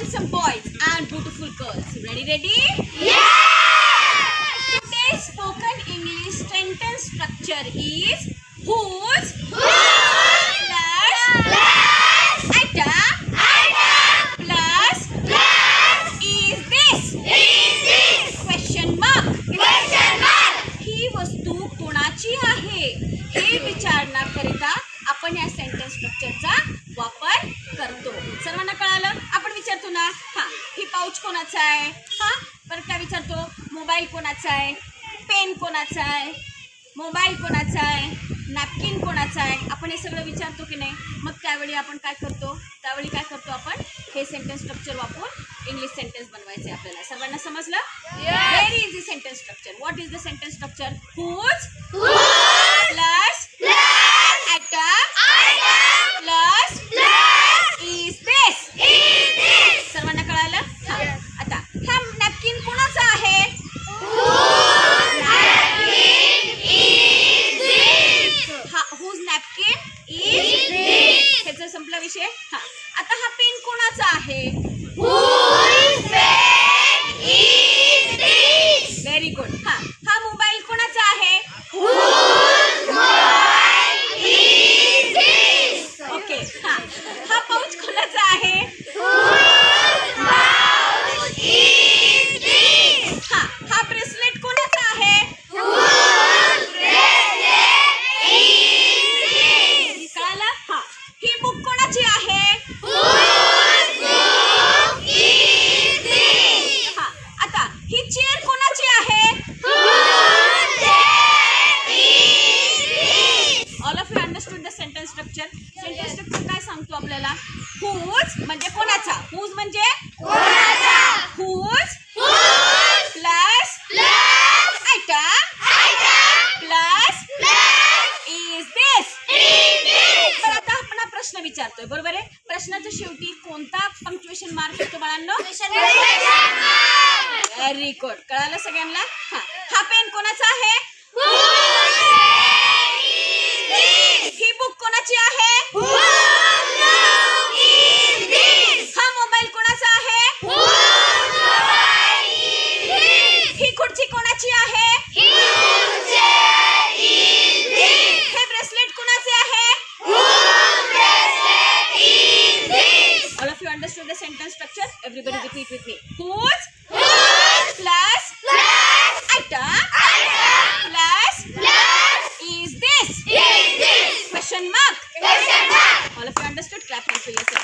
handsome boys and beautiful girls. Ready, ready? Yeah! Today's spoken English sentence structure is whose plus atom plus is this question mark ही वस्तू कोणाची आहे हे विचारण्याकरिता आपण या sentence स्ट्रक्चरचा वापर करतो सर्वांना कळालं आपण विचारतो ना हा ही पाऊच कोणाचा आहे? हा? परत काय विचारतो. मोबाईल कोणाचा आहे? पेन कोणाचा आहे? मोबाईल कोणाचा आहे? नॅपकिन कोणाचा आहे? आपण हे सगळं विचारतो की नाही? मग त्यावेळी आपण काय करतो? त्यावेळी काय करतो आपण? हे सेंटेन्स स्ट्रक्चर वापरून इंग्लिश सेंटेन्स बनवायचे आपल्याला. सर्वांना समजलं? Very easy sentence structure what is the sentence structure whose এসে सेंटेन्स स्ट्रक्चर काय सांगतो आपल्याला? हुज म्हणजे कोणाचा? हुज म्हणजे? Whose plus item plus is this तर आता आपण हा प्रश्न विचारतोय बरोबर आहे? प्रश्नाच्या शेवटी कोणता पंक्च्युएशन मार्क येतो बाळांनो? व्हेरी गुड कळालं सगळ्यांना? हा. हा पेन कोणाचा आहे? rest the sentence structure. Everybody yes. repeat with me. Whose? Whose? Plus? Plus. Item. Item. Plus. Plus. Is this? Is this? Question mark. Question mark. All of you understood? Clap hands for yourself.